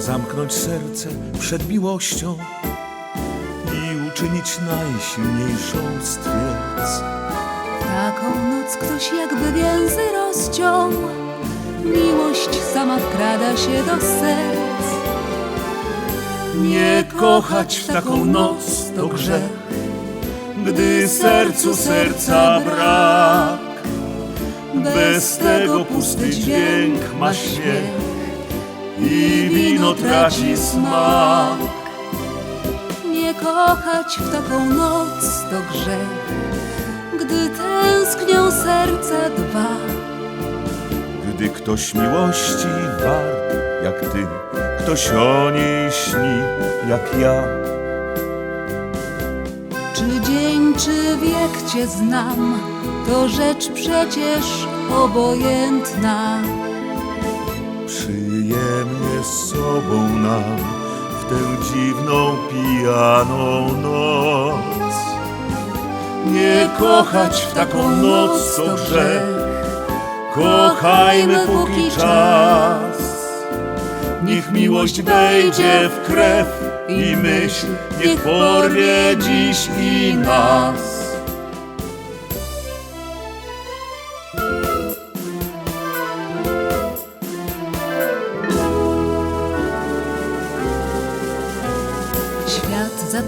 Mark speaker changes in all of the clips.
Speaker 1: zamknąć serce przed miłością i uczynić najsilniejszą z twierdz.
Speaker 2: Taką noc ktoś jakby więzy rozciął. Miłość sama wkrada się do serc.
Speaker 1: Nie kochać w taką noc to grzech, gdy sercu serca brak. Bez tego pusty dźwięk ma śmiech i wino traci smak.
Speaker 2: Nie kochać w taką noc to grzech, gdy tęsknią serca dwa.
Speaker 1: Gdy ktoś miłości wart jak ty, ktoś o niej śni jak ja.
Speaker 2: Czy dzień, czy wiek cię znam, to rzecz przecież obojętna.
Speaker 1: Przyjemnie z sobą nam w tę dziwną, pijaną noc. Nie kochać w taką noc to grzech, kochajmy póki czas. Niech miłość wejdzie w krew i myśl, niech porwie dziś i nas.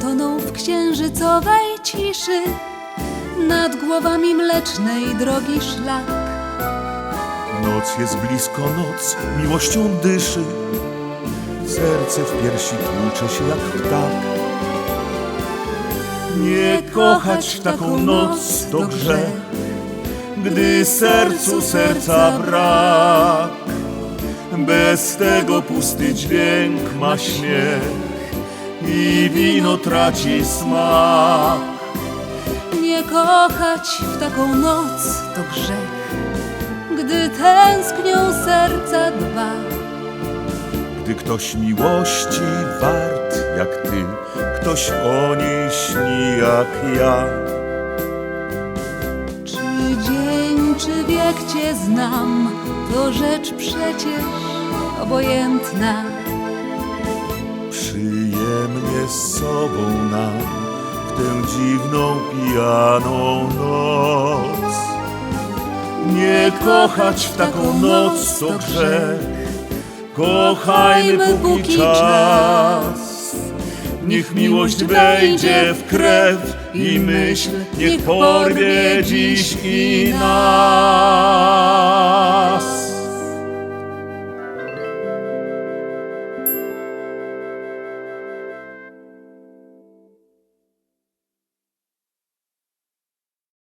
Speaker 2: Zatonął w księżycowej ciszy, nad głowami mlecznej drogi szlak.
Speaker 1: Noc jest blisko, noc miłością dyszy. Serce w piersi tłucze się jak ptak. Nie kochać w taką noc to grzech, gdy sercu serca brak. Bez tego pusty dźwięk ma śmiech i wino traci smak.
Speaker 2: Nie kochać w taką noc to grzech, gdy tęsknią serca dwa.
Speaker 1: Gdy ktoś miłości wart jak ty, ktoś o niej śni jak ja.
Speaker 2: Czy dzień, czy wiek cię znam, to rzecz przecież obojętna.
Speaker 1: Przyjemnie z sobą w tę dziwną, pijaną noc. Nie kochać w taką noc to grzech, kochajmy póki czas. Niech miłość wejdzie w krew i myśl, niech porwie dziś i nas.